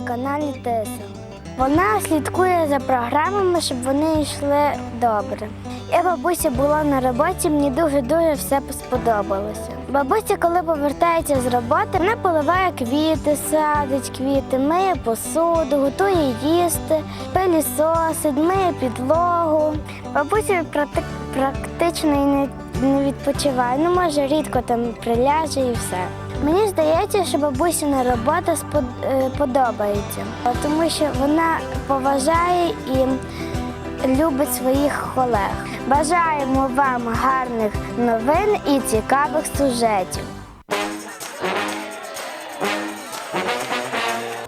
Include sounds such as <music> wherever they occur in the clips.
каналі Теса. Вона слідкує за програмами, щоб вони йшли добре. Я бабуся була на роботі, мені дуже-дуже все сподобалося. Бабуся, коли повертається з роботи, вона поливає квіти, садить квіти, миє посуду, готує їсти, пилісосить, миє підлогу. Бабуся практи- практично і не відпочиває. Ну, може, рідко там приляже і все. Мені здається, що бабусіна робота е, подобається, тому що вона поважає і любить своїх колег. Бажаємо вам гарних новин і цікавих сюжетів.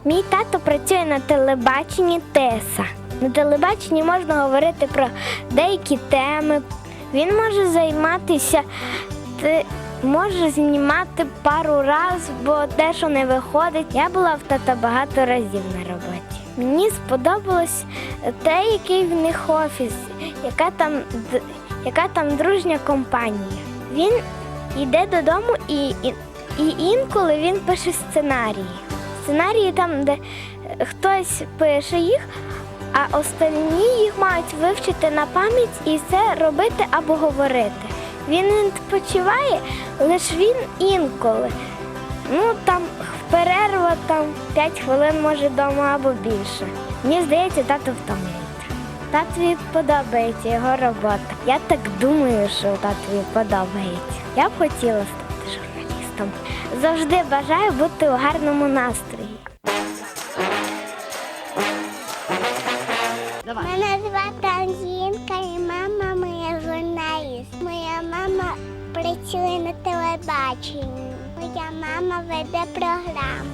Мій тато працює на телебаченні Теса. На телебаченні можна говорити про деякі теми. Він може займатися, може знімати пару разів, бо те, що не виходить. Я була в тата багато разів на роботі. Мені сподобалось те, який в них офіс, яка там, яка там дружня компанія. Він йде додому і, і, і інколи він пише сценарії. Сценарії там, де хтось пише їх, а остальні їх мають вивчити на пам'ять і це робити або говорити. Він відпочиває, лише він інколи. Ну там перерва там 5 хвилин може вдома або більше. Мені здається, тато втомлюється. Татові подобається його робота. Я так думаю, що татові подобається. Я б хотіла стати журналістом. Завжди бажаю бути у гарному настрої. Мене звати Ангінка і мама працює на телебаченні. Моя мама веде програму.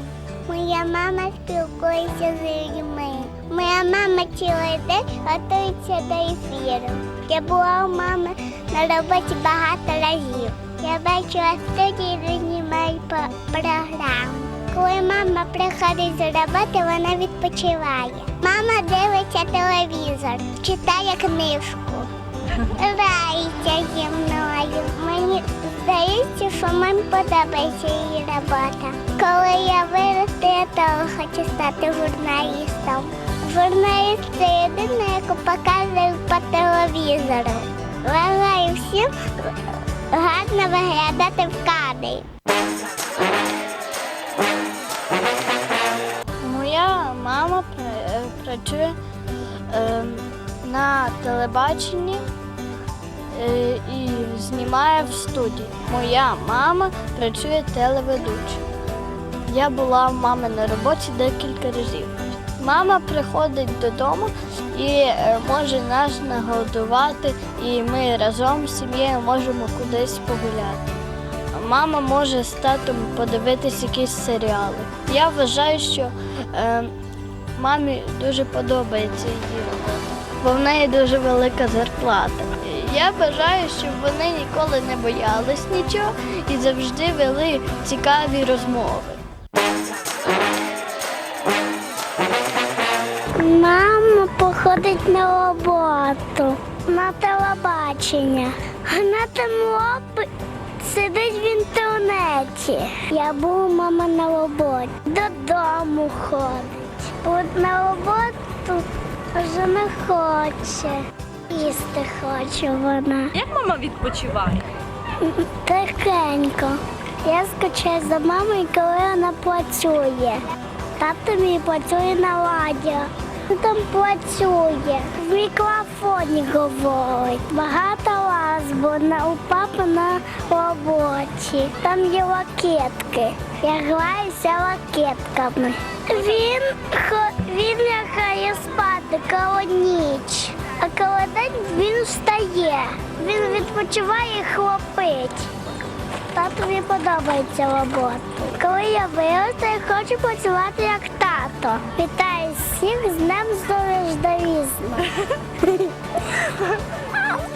Моя мама спілкується з людьми. Моя мама цілий день готується до ефіру. Я була у мами на роботі багато разів. Я бачила студії, де знімають по- програму. Коли мама приходить з роботи, вона відпочиває. Мама дивиться телевізор, читає книжку, грається зі мною. Мені здається, що мамі подобається її робота. Коли я виросту, я теж хочу стати журналістом. Журналіст це єдине, яку показують по телевізору. Бажаю всім гарно виглядати в кадрі. Моя мама працює е, на телебаченні і знімає в студії. Моя мама працює телеведучою. Я була в мами на роботі декілька разів. Мама приходить додому і е, може нас нагодувати, і ми разом з сім'єю можемо кудись погуляти. Мама може з татом подивитись якісь серіали. Я вважаю, що е, мамі дуже подобається її робота, бо в неї дуже велика зарплата. Я бажаю, щоб вони ніколи не боялись нічого і завжди вели цікаві розмови. Мама походить на роботу, на телебачення. Вона там лопи сидить в інтернеті. Я була мама на роботі. Додому ходить. От на роботу вже не хоче. Їсти хоче вона. Як мама відпочиває? Тихенько. Я скучаю за мамою, коли вона працює. Тато мій працює на радіо. Там працює. В мікрофоні говорить. Багато раз, бо на, у папи на роботі. Там є ракетки. Я граюся ракетками. Він, хо- він лягає спати коли ніч. А коли день він встає. Він відпочиває і хлопить. Татові подобається робота. Коли я виросту, я хочу працювати як тато. Вітаю всіх з днем здоров'я. <laughs>